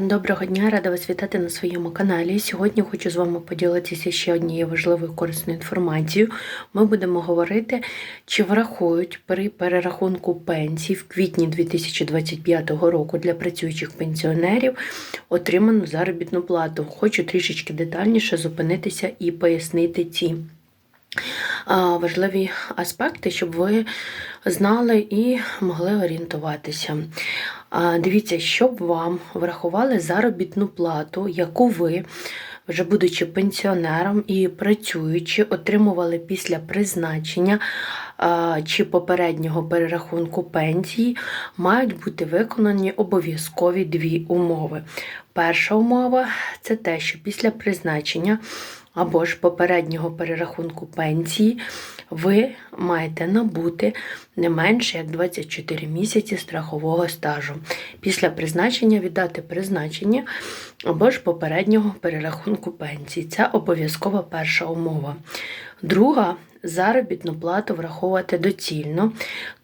Доброго дня, рада вас вітати на своєму каналі. Сьогодні хочу з вами поділитися ще однією важливою корисною інформацією. Ми будемо говорити, чи врахують при перерахунку пенсій в квітні 2025 року для працюючих пенсіонерів отриману заробітну плату. Хочу трішечки детальніше зупинитися і пояснити ці важливі аспекти, щоб ви знали і могли орієнтуватися. Дивіться, щоб вам врахували заробітну плату, яку ви, вже будучи пенсіонером і працюючи, отримували після призначення чи попереднього перерахунку пенсії, мають бути виконані обов'язкові дві умови. Перша умова це те, що після призначення або ж попереднього перерахунку пенсії ви маєте набути не менше як 24 місяці страхового стажу. Після призначення віддати призначення або ж попереднього перерахунку пенсії. Це обов'язкова перша умова. Друга заробітну плату враховувати доцільно,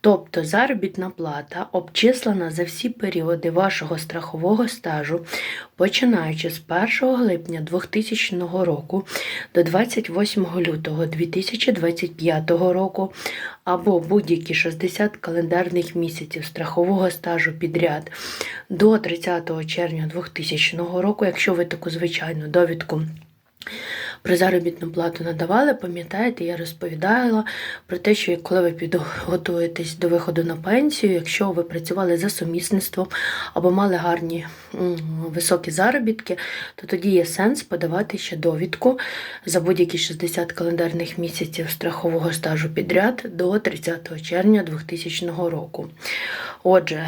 тобто заробітна плата обчислена за всі періоди вашого страхового стажу, починаючи з 1 липня 2000 року до 28 лютого 2025 року, або будь-які 60 календарних місяців страхового стажу підряд до 30 червня 2000 року, якщо ви таку звичайну довідку про заробітну плату надавали, пам'ятаєте, я розповідала про те, що коли ви підготуєтесь до виходу на пенсію, якщо ви працювали за сумісництвом або мали гарні високі заробітки, то тоді є сенс подавати ще довідку за будь-які 60 календарних місяців страхового стажу підряд до 30 червня 2000 року. Отже,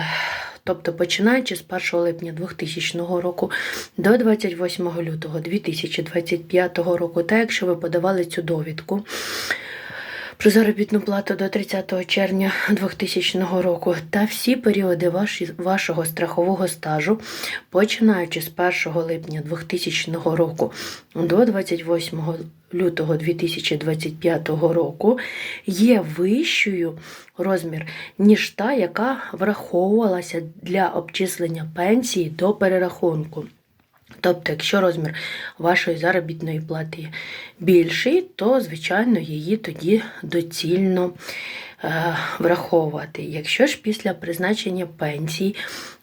Тобто, починаючи з 1 липня 2000 року до 28 лютого 2025 року, та якщо ви подавали цю довідку про заробітну плату до 30 червня 2000 року та всі періоди вашого страхового стажу, починаючи з 1 липня 2000 року до 28 лютого 2025 року, є вищою розмір, ніж та, яка враховувалася для обчислення пенсії до перерахунку. Тобто, якщо розмір вашої заробітної плати більший, то, звичайно, її тоді доцільно е, враховувати. Якщо ж після призначення пенсії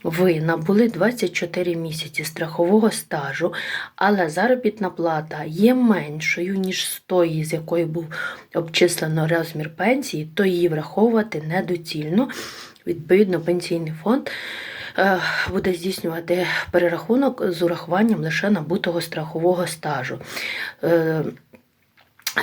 ви набули 24 місяці страхового стажу, але заробітна плата є меншою, ніж з тої, з якої був обчислено розмір пенсії, то її враховувати недоцільно. Відповідно, пенсійний фонд. Е, буде здійснювати перерахунок з урахуванням лише набутого страхового стажу. Е,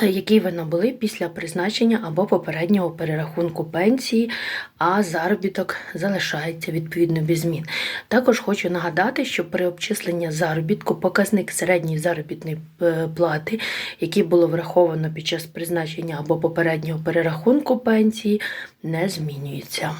який ви набули після призначення або попереднього перерахунку пенсії, а заробіток залишається відповідно без змін. Також хочу нагадати, що при обчисленні заробітку показник середньої заробітної е, плати, який було враховано під час призначення або попереднього перерахунку пенсії, не змінюється.